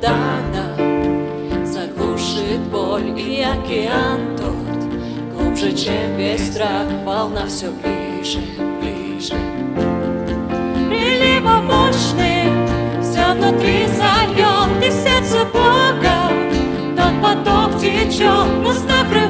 дана Заглушит боль и океан тот Глубже, чем весь страх, волна все ближе, ближе Приливом мощный все внутри зальет И сердце Бога тот поток течет, нас накрывает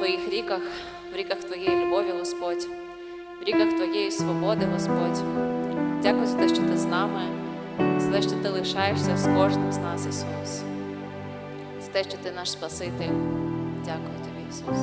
Твоїх ріках, в ріках Твоєї любові, Господь, в ріках Твоєї свободи, Господь. Дякую за те, що ти з нами, за те, що ти лишаєшся з кожним з нас, Ісус, за те, що ти наш Спаситель. Дякую тобі, Ісус.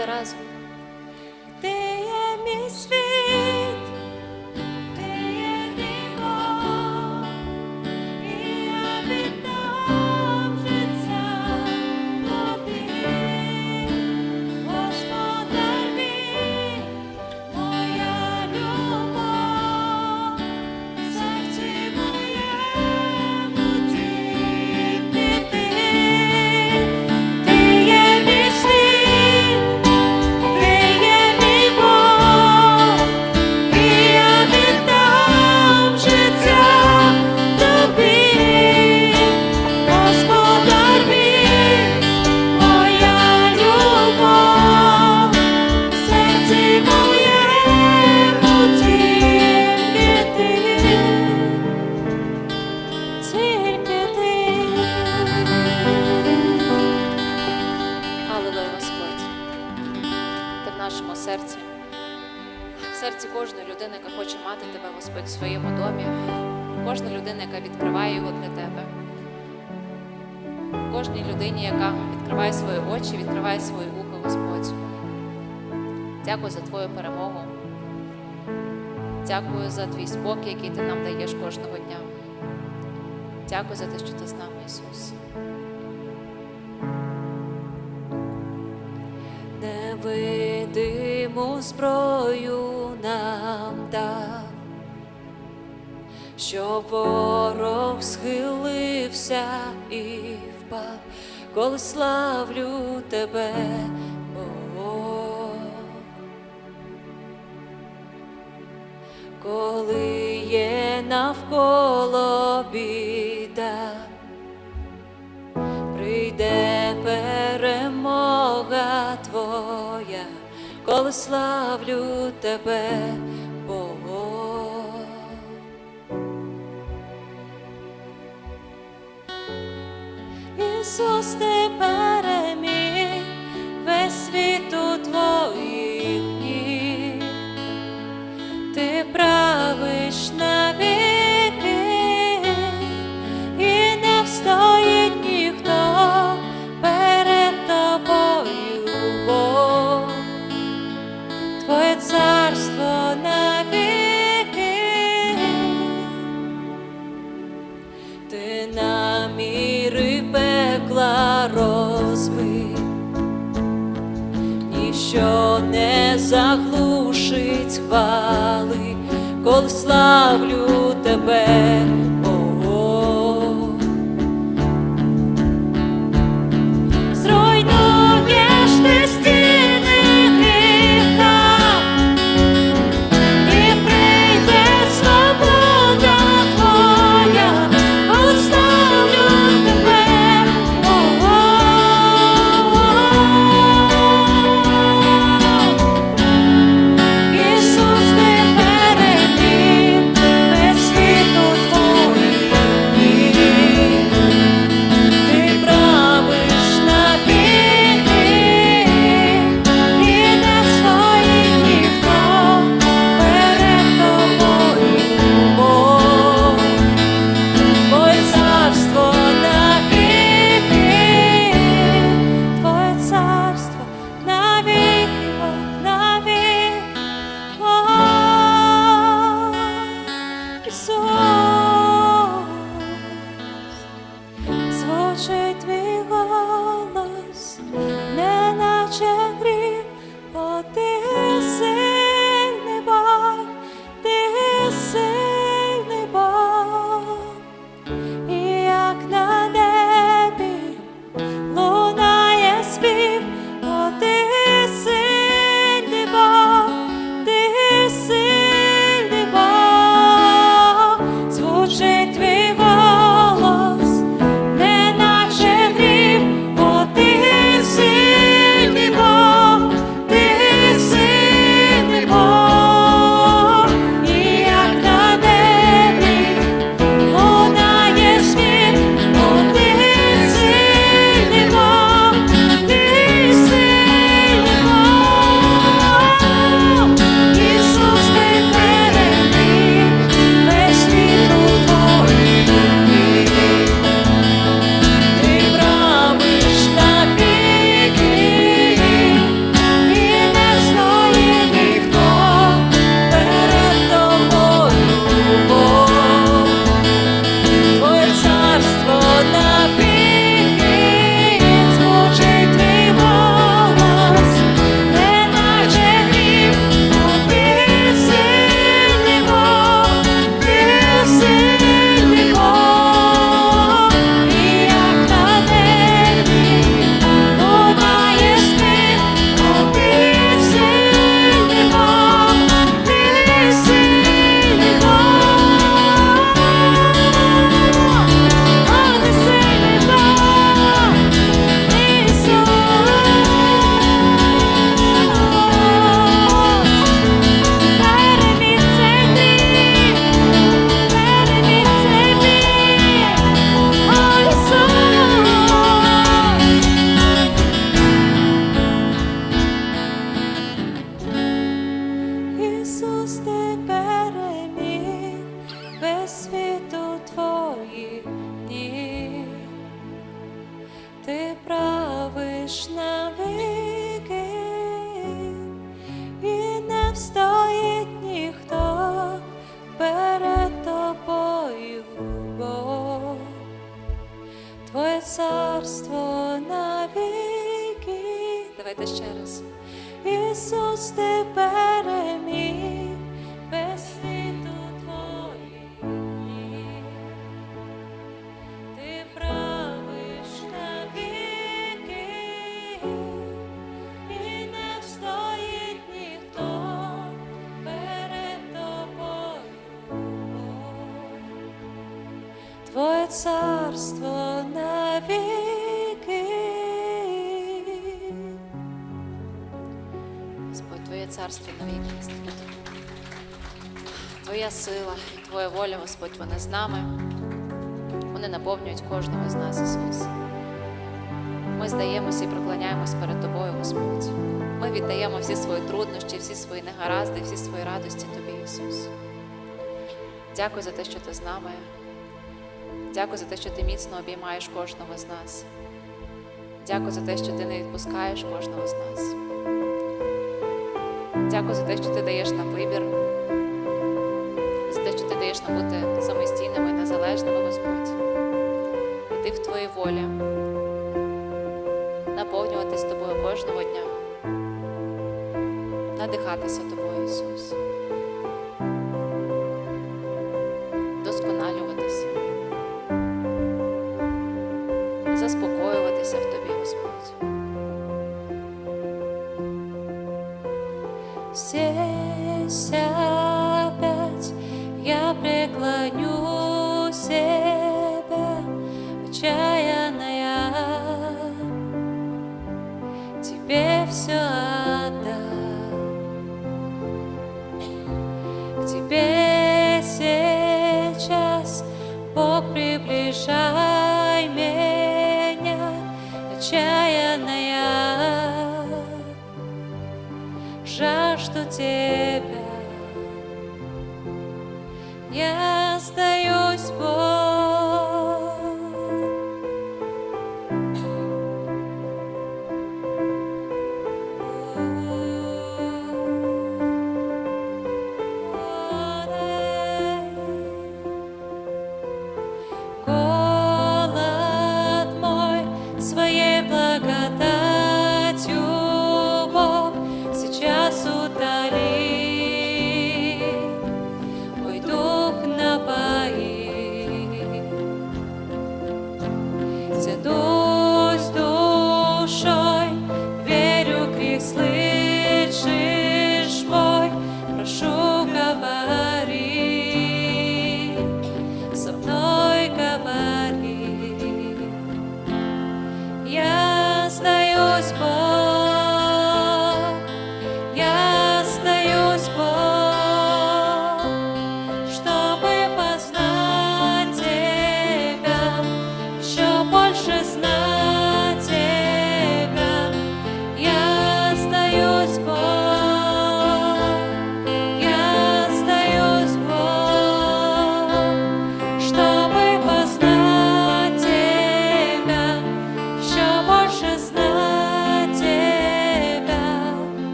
Matarazzo. Дякую за твій спокій, який ти нам даєш кожного дня. Дякую за те, що ти з нами, Ісус. Невидиму зброю нам дав, щоб ворог схилився і впав, коли славлю тебе, Коли є навколо біда, прийде перемога твоя, коли славлю тебе, Бог. Ісус, ти не заглушить хвали, коли славлю тебе, царство навіки. Господь, Твоє царство навіки. Твоя сила і Твоя воля, Господь, вони з нами. Вони наповнюють кожного з нас, Ісус. Ми здаємося і проклоняємось перед Тобою, Господь. Ми віддаємо всі свої труднощі, всі свої негаразди, всі свої радості Тобі, Ісус. Дякую за те, що ти з нами. Дякую за те, що ти міцно обіймаєш кожного з нас. Дякую за те, що ти не відпускаєш кожного з нас. Дякую за те, що ти даєш нам вибір, за те, що ти даєш нам бути самостійними і незалежними, Господь. Іти в Твоїй волі, наповнюватись тобою кожного дня, надихатися тобою, Ісус, тебе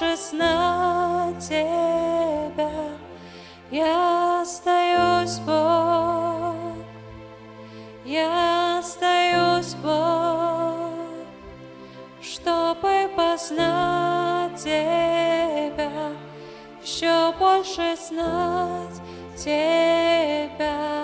больше знать Тебя. Я остаюсь Бог, я остаюсь Бог, чтобы познать Тебя, еще больше знать Тебя.